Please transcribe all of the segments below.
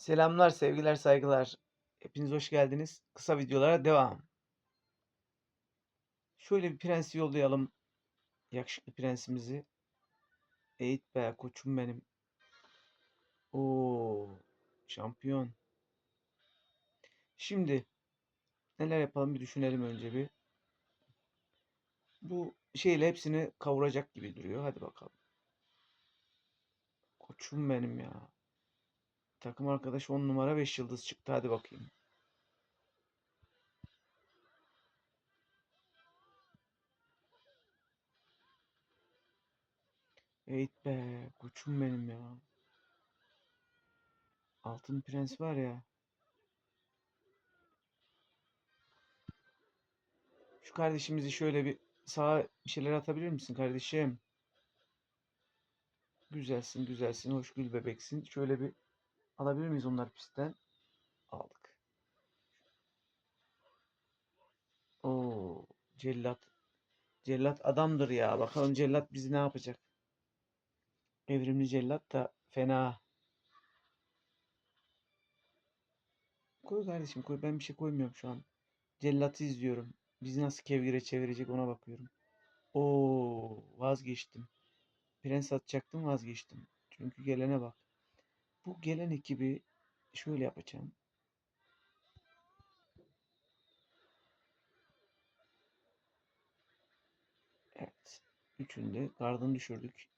Selamlar, sevgiler, saygılar. Hepiniz hoş geldiniz. Kısa videolara devam. Şöyle bir prensi yollayalım. Yakışıklı prensimizi. Eğit be koçum benim. Oo, şampiyon. Şimdi neler yapalım bir düşünelim önce bir. Bu şeyle hepsini kavuracak gibi duruyor. Hadi bakalım. Koçum benim ya. Takım arkadaş 10 numara 5 yıldız çıktı. Hadi bakayım. Eğit be koçum benim ya. Altın Prens var ya. Şu kardeşimizi şöyle bir sağa bir şeyler atabilir misin kardeşim? Güzelsin, güzelsin, hoş gül bebeksin. Şöyle bir alabilir miyiz onlar pistten? Aldık. Oo, cellat. Cellat adamdır ya. Bakalım cellat bizi ne yapacak? Evrimli cellat da fena. Koy kardeşim koy. Ben bir şey koymuyorum şu an. Cellatı izliyorum. Bizi nasıl kevgire çevirecek ona bakıyorum. Oo, vazgeçtim. Prens atacaktım vazgeçtim. Çünkü gelene bak. Bu gelen ekibi şöyle yapacağım. Evet. Üçünde gardını düşürdük.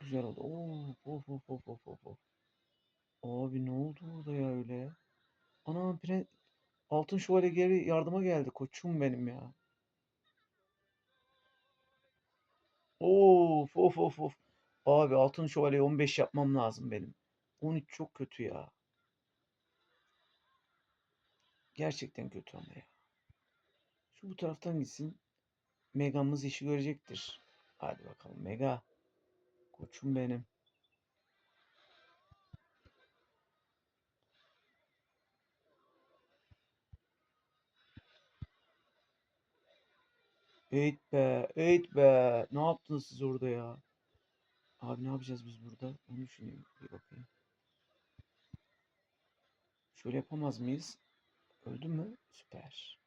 Güzel oldu. Oo, of of of of of. Abi ne oldu orada ya öyle? Ana prens Altın Şövalye geri yardıma geldi. Koçum benim ya. Of of of of. Abi Altın Şövalye 15 yapmam lazım benim. 13 çok kötü ya. Gerçekten kötü ama ya. Şu bu taraftan gitsin. Mega'mız işi görecektir. Hadi bakalım Mega. Koçum benim. Eğit be, eğit be. Ne yaptınız siz orada ya? Abi ne yapacağız biz burada? Onu düşünüyorum. Bir bakayım. Şöyle yapamaz mıyız? Öldü mü? Süper.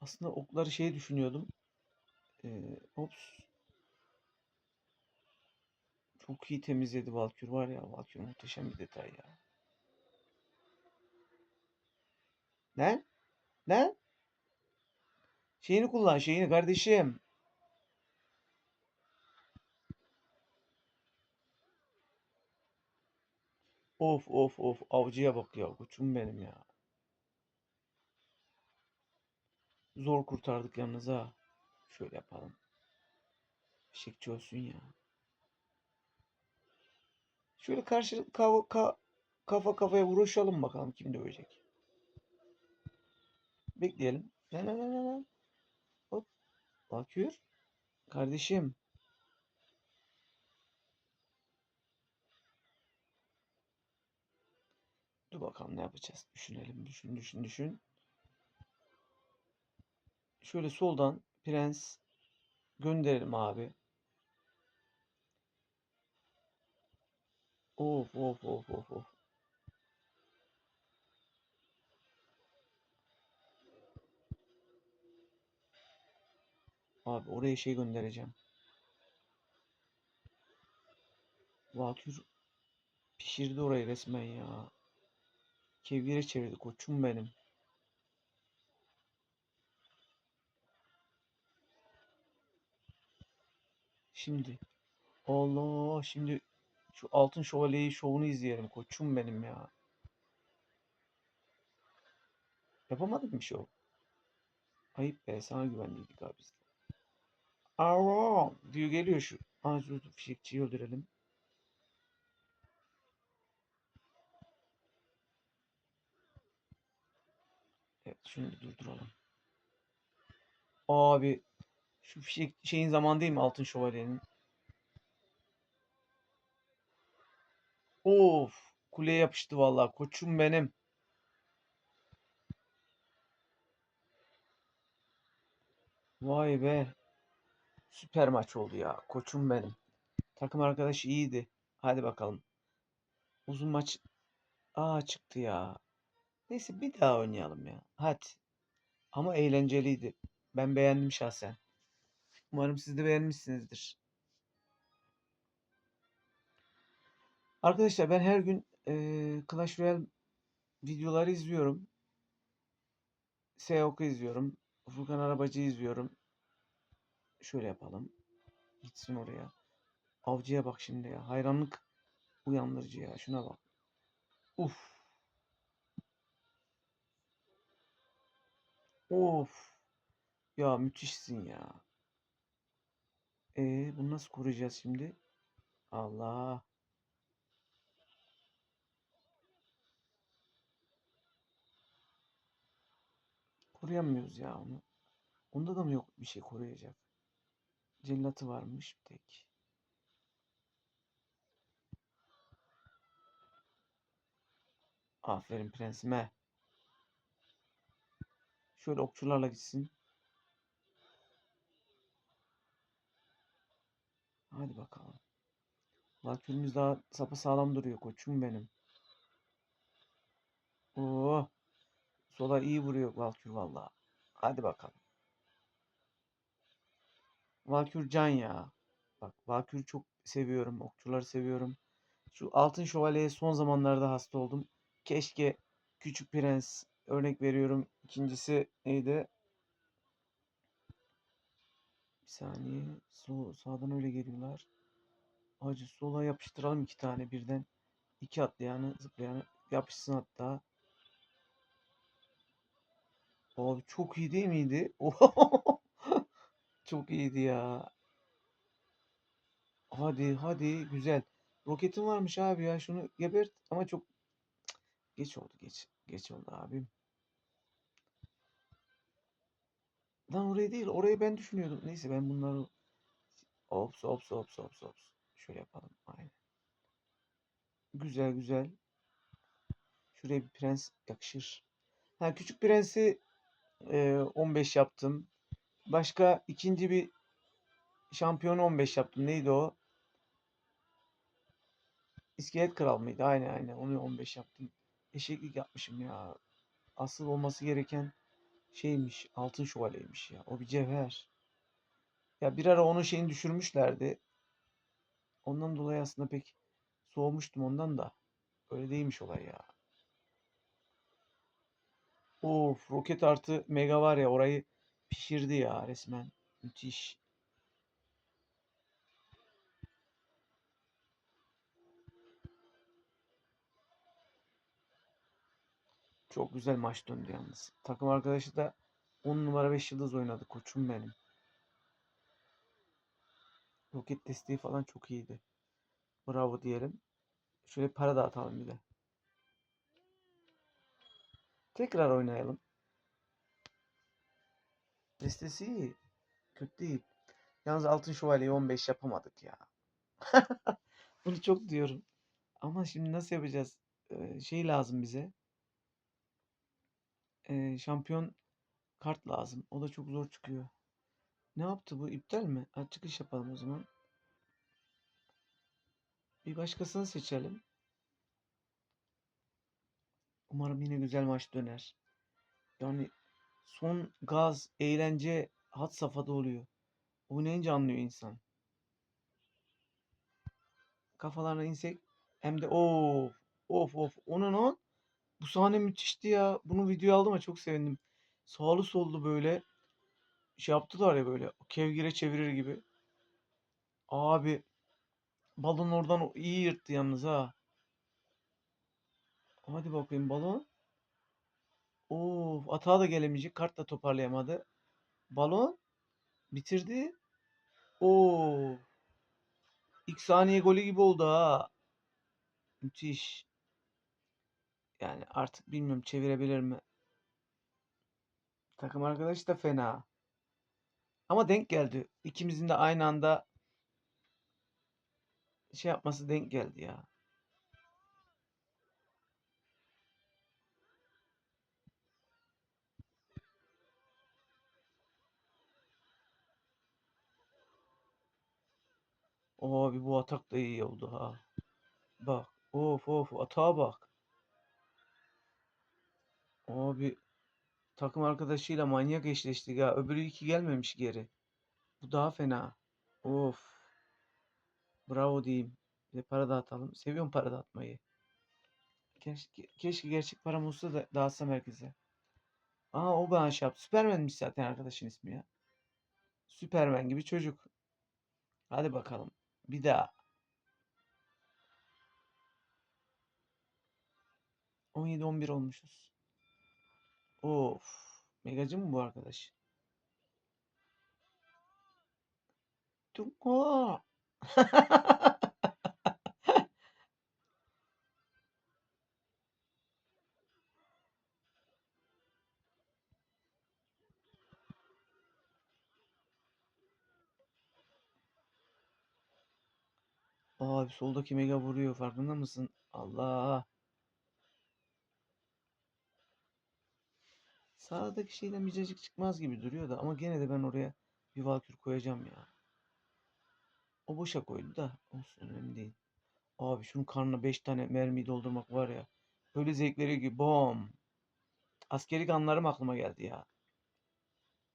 Aslında okları şey düşünüyordum. Ee, ops. Çok iyi temizledi Valkür var ya. Valkür muhteşem bir detay ya. Ne? Ne? Şeyini kullan şeyini kardeşim. Of of of avcıya bak ya koçum benim ya. Zor kurtardık yalnız ha. Şöyle yapalım. Fişekçi olsun ya. Şöyle karşı ka- ka- kafa kafaya vuruşalım bakalım kim dövecek. Bekleyelim. Lan lan lan, lan. Hop. Bakıyor. Kardeşim. Dur bakalım ne yapacağız. Düşünelim. Düşün düşün düşün. Şöyle soldan prens gönderelim abi. Of of of of of. Abi oraya şey göndereceğim. Valkür pişirdi orayı resmen ya. Kevgire çevirdi koçum benim. Şimdi Allah şimdi şu Altın Şövalye'yi şovunu izleyelim koçum benim ya. Yapamadık mı şov? Ayıp be sana güvendiydik abi biz. Aa, diyor geliyor şu. Dur fişekçiyi öldürelim. Bir durduralım. Abi şu fişek şeyin zaman değil mi Altın Şövalye'nin? Of kuleye yapıştı vallahi koçum benim. Vay be. Süper maç oldu ya. Koçum benim. Takım arkadaş iyiydi. Hadi bakalım. Uzun maç Aa çıktı ya. Neyse bir daha oynayalım ya. Hadi. Ama eğlenceliydi. Ben beğendim şahsen. Umarım siz de beğenmişsinizdir. Arkadaşlar ben her gün eee Clash Royale videoları izliyorum. Seok'u izliyorum. Furkan Arabacı izliyorum. Şöyle yapalım. Gitsin oraya. Avcıya bak şimdi ya. Hayranlık uyandırıcı ya. Şuna bak. Uf. Of. Ya müthişsin ya. E bunu nasıl koruyacağız şimdi? Allah. Koruyamıyoruz ya onu. Onda da mı yok bir şey koruyacak? Cellatı varmış bir tek. Aferin prensime. Şöyle okçularla gitsin. Hadi bakalım. Valkürümüz daha sapasağlam duruyor koçum benim. Oo. Sola iyi vuruyor Valkür vallahi. Hadi bakalım. Valkür can ya. Bak Valkür'ü çok seviyorum. Okçuları seviyorum. Şu Altın Şövalye'ye son zamanlarda hasta oldum. Keşke Küçük Prens örnek veriyorum. İkincisi neydi? Bir saniye. Sol, sağdan öyle geliyorlar. Acı sola yapıştıralım iki tane birden. İki atlayanı zıplayanı yapışsın hatta. Abi çok iyi değil miydi? Çok iyiydi ya. Hadi hadi güzel. Roketin varmış abi ya şunu gebert ama çok geç oldu geç. Geç oldu abim. Lan orayı değil orayı ben düşünüyordum. Neyse ben bunları ops ops ops ops ops. Şöyle yapalım aynen. Güzel güzel. Şuraya bir prens yakışır. Ha küçük prensi e, 15 yaptım. Başka ikinci bir şampiyon 15 yaptım. Neydi o? İskelet Kral mıydı? Aynen aynen. Onu 15 yaptım. Eşeklik yapmışım ya. Asıl olması gereken şeymiş. Altın şövalyeymiş ya. O bir cevher. Ya bir ara onun şeyini düşürmüşlerdi. Ondan dolayı aslında pek soğumuştum ondan da. Öyle değilmiş olay ya. Of roket artı mega var ya orayı pişirdi ya resmen. Müthiş. Çok güzel maç döndü yalnız. Takım arkadaşı da 10 numara 5 yıldız oynadı koçum benim. Roket desteği falan çok iyiydi. Bravo diyelim. Şöyle para dağıtalım bir de. Tekrar oynayalım. Destesi iyi. Kötü değil. Yalnız Altın Şövalye'yi 15 yapamadık ya. Bunu çok diyorum. Ama şimdi nasıl yapacağız? Ee, şey lazım bize. Ee, şampiyon kart lazım. O da çok zor çıkıyor. Ne yaptı bu? İptal mi? Ha, çıkış yapalım o zaman. Bir başkasını seçelim. Umarım yine güzel maç döner. Yani son gaz, eğlence had safhada oluyor. Oynayınca anlıyor insan. Kafalarına insek hem de of of of onun o bu sahne müthişti ya. Bunu videoya aldım ama çok sevindim. Sağlı sollu böyle şey yaptılar ya böyle kevgire çevirir gibi. Abi balon oradan iyi yırttı yalnız ha. Hadi bakayım balon. Of atağa da gelemeyecek. Kart da toparlayamadı. Balon bitirdi. Oo. İlk saniye golü gibi oldu ha. Müthiş. Yani artık bilmiyorum çevirebilir mi? Takım arkadaş da fena. Ama denk geldi. İkimizin de aynı anda şey yapması denk geldi ya. Abi bu atak da iyi oldu ha. Bak. Of of atağa bak. Abi takım arkadaşıyla manyak eşleştik ya. Öbürü iki gelmemiş geri. Bu daha fena. Of. Bravo diyeyim. Bir de para dağıtalım. Seviyorum para dağıtmayı. Keşke, keşke gerçek param olsa da dağıtsam herkese. Aa o bana şey yaptı. Süpermenmiş zaten arkadaşın ismi ya. Süpermen gibi çocuk. Hadi bakalım. Bir daha. 17-11 olmuşuz. Of. Megacı mı bu arkadaş? Tunga. Abi soldaki mega vuruyor farkında mısın? Allah. Sağdaki şeyden bir çıkmaz gibi duruyor da ama gene de ben oraya bir valkür koyacağım ya. O boşa koydu da olsun önemli değil. Abi şunun karnına 5 tane mermiyi doldurmak var ya. Öyle zevk veriyor ki bom. Askerlik anlarım aklıma geldi ya.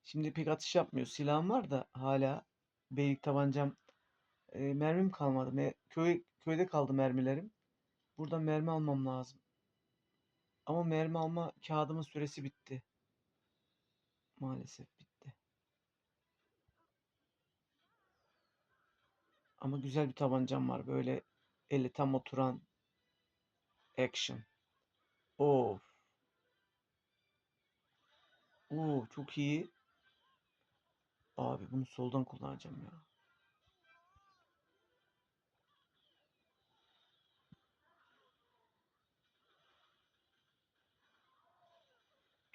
Şimdi pek atış yapmıyor. Silahım var da hala beylik tabancam e, mermim kalmadı. Me- köy köyde kaldı mermilerim. Buradan mermi almam lazım. Ama mermi alma kağıdımın süresi bitti. Maalesef bitti. Ama güzel bir tabancam var. Böyle eli tam oturan action. Of. Oo, çok iyi. Abi bunu soldan kullanacağım ya.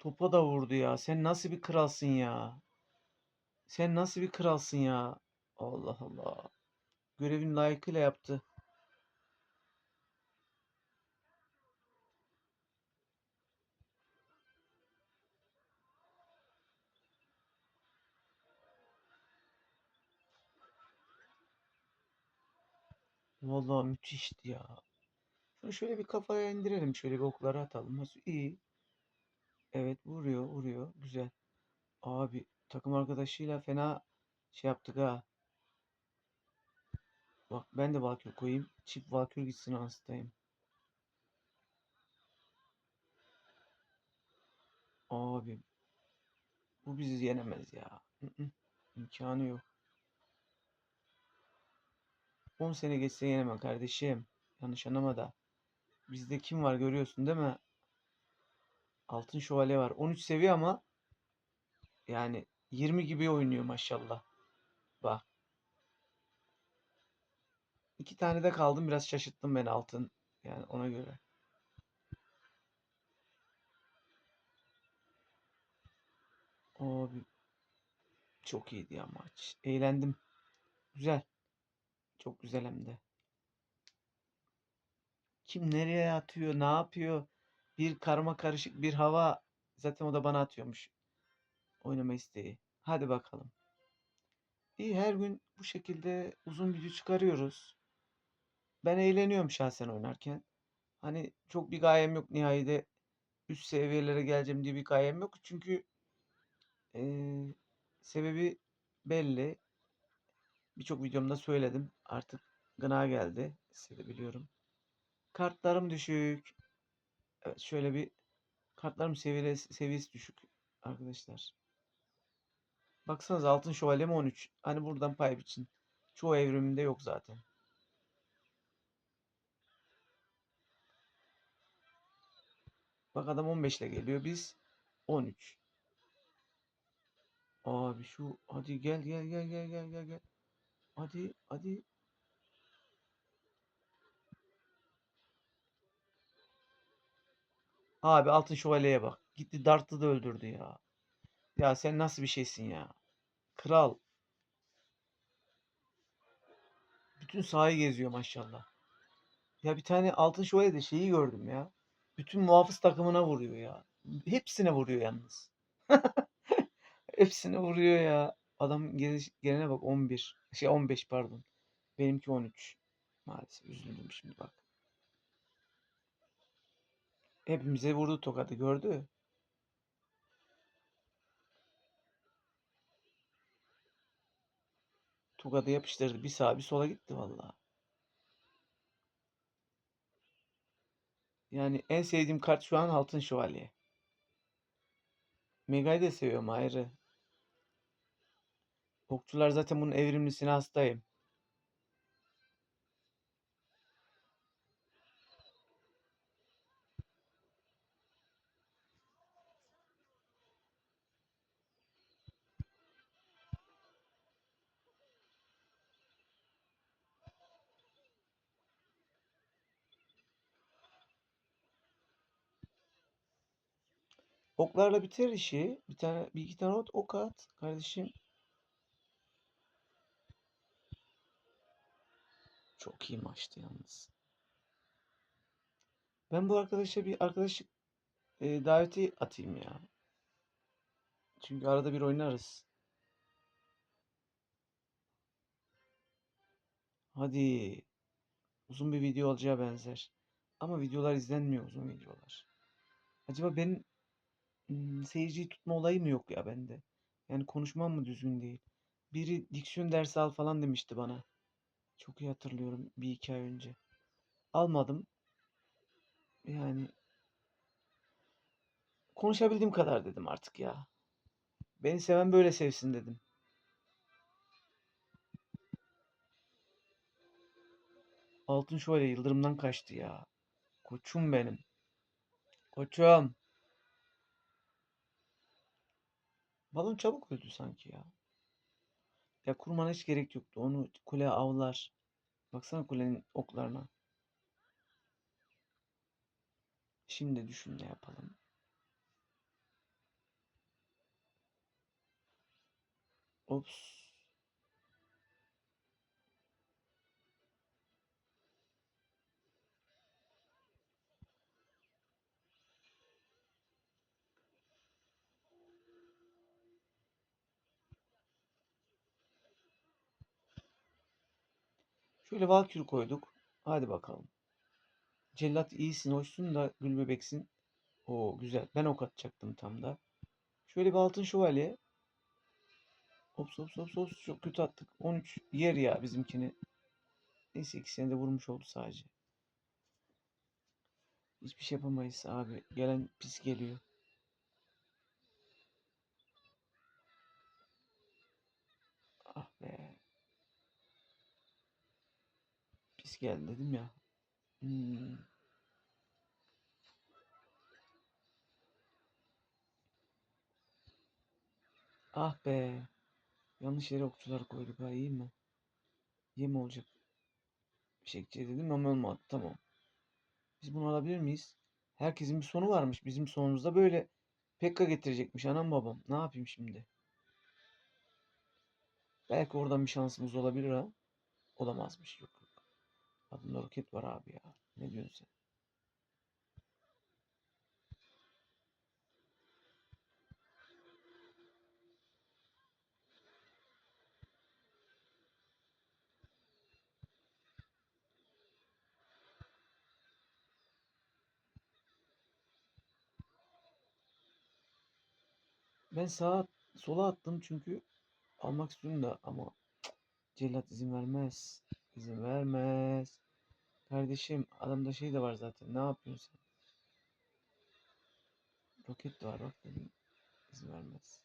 Topa da vurdu ya. Sen nasıl bir kralsın ya? Sen nasıl bir kralsın ya? Allah Allah. Görevin layıkıyla yaptı. Vallahi müthişti ya. Şunu şöyle bir kafaya indirelim. Şöyle bir okları atalım. Nasıl? İyi. Evet vuruyor vuruyor. Güzel. Abi takım arkadaşıyla fena şey yaptık ha. Bak ben de Valkür koyayım. Çift Valkür gitsin hastayım. Abi bu bizi yenemez ya. İmkanı yok. 10 sene geçse yenemem kardeşim. Yanlış anlama da. Bizde kim var görüyorsun değil mi? Altın şövalye var. 13 seviye ama yani 20 gibi oynuyor maşallah. Bak. İki tane de kaldım. Biraz şaşırttım beni altın. Yani ona göre. Abi çok iyiydi ya maç. Eğlendim. Güzel. Çok güzel hem de. Kim nereye atıyor, ne yapıyor? Bir karma karışık bir hava. Zaten o da bana atıyormuş. Oynama isteği. Hadi bakalım. İyi her gün bu şekilde uzun video çıkarıyoruz. Ben eğleniyorum şahsen oynarken. Hani çok bir gayem yok nihayede üst seviyelere geleceğim diye bir gayem yok. Çünkü eee, sebebi belli. Birçok videomda söyledim. Artık gına geldi. Size de biliyorum. Kartlarım düşük. Evet şöyle bir kartlarım seviyesi, seviyesi düşük arkadaşlar. Baksanız altın şövalye mi 13? Hani buradan pay için. Çoğu evriminde yok zaten. Bak adam 15 ile geliyor. Biz 13. Abi şu hadi gel gel gel gel gel gel gel. Hadi hadi. Abi altın şövalyeye bak. Gitti Dart'ı da öldürdü ya. Ya sen nasıl bir şeysin ya? Kral. Bütün sahayı geziyor maşallah. Ya bir tane altın şövalye şeyi gördüm ya. Bütün muhafız takımına vuruyor ya. Hepsine vuruyor yalnız. Hepsine vuruyor ya. Adam gelene bak 11. Şey 15 pardon. Benimki 13. Maalesef üzüldüm şimdi bak. Hepimize vurdu tokadı gördü. Tokadı yapıştırdı. Bir sağa bir sola gitti valla. Yani en sevdiğim kart şu an Altın Şövalye. Mega'yı da seviyorum ayrı. Okçular zaten bunun evrimlisine hastayım. Oklarla biter işi. Bir tane, bir iki tane ot ok at kardeşim. Çok iyi maçtı yalnız. Ben bu arkadaşa bir arkadaşlık e, daveti atayım ya. Çünkü arada bir oynarız. Hadi. Uzun bir video olacağı benzer. Ama videolar izlenmiyor uzun videolar. Acaba benim hmm, seyirciyi tutma olayı mı yok ya bende? Yani konuşmam mı düzgün değil? Biri diksiyon dersi al falan demişti bana. Çok iyi hatırlıyorum bir iki ay önce. Almadım. Yani konuşabildiğim kadar dedim artık ya. Beni seven böyle sevsin dedim. Altın şövalye yıldırımdan kaçtı ya. Koçum benim. Koçum. Balon çabuk öldü sanki ya. Ya kurmana hiç gerek yoktu. Onu kule avlar. Baksana kulenin oklarına. Şimdi düşün ne yapalım. Ops. Şöyle Valkür koyduk. Hadi bakalım. Cellat iyisin, hoşsun da gül bebeksin. Oo güzel. Ben ok atacaktım tam da. Şöyle bir altın şövalye. Ops ops ops ops. Çok kötü attık. 13 yer ya bizimkini. Neyse ikisini de vurmuş oldu sadece. Hiçbir şey yapamayız abi. Gelen pis geliyor. Pis geldi dedim ya. Hmm. Ah be. Yanlış yere okçular koyduk ha iyi mi? Mi olacak? Bir şey dedim ama olmadı. Tamam. Biz bunu alabilir miyiz? Herkesin bir sonu varmış. Bizim sonumuzda böyle Pekka getirecekmiş anam babam. Ne yapayım şimdi? Belki oradan bir şansımız olabilir ha. Olamazmış. Yok yok. Adında roket var abi ya. Ne diyorsun sen? Ben sağa sola attım çünkü almak istiyorum da ama cellat izin vermez. İzin vermez. Kardeşim adamda şey de var zaten. Ne yapıyorsun sen? Roket de var bak dedim. İzin vermez.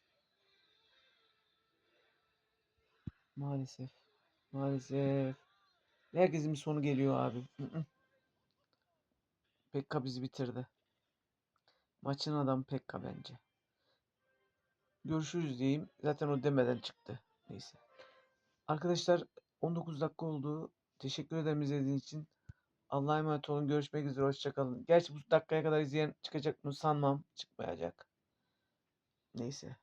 Maalesef. Maalesef. Herkesin bir sonu geliyor abi. Pekka bizi bitirdi. Maçın adamı Pekka bence. Görüşürüz diyeyim. Zaten o demeden çıktı. Neyse. Arkadaşlar 19 dakika oldu. Teşekkür ederim izlediğiniz için. Allah'a emanet olun. Görüşmek üzere. Hoşçakalın. Gerçi bu dakikaya kadar izleyen çıkacak mı sanmam. Çıkmayacak. Neyse.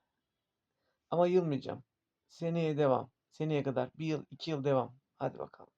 Ama yılmayacağım. Seneye devam. Seneye kadar bir yıl, iki yıl devam. Hadi bakalım.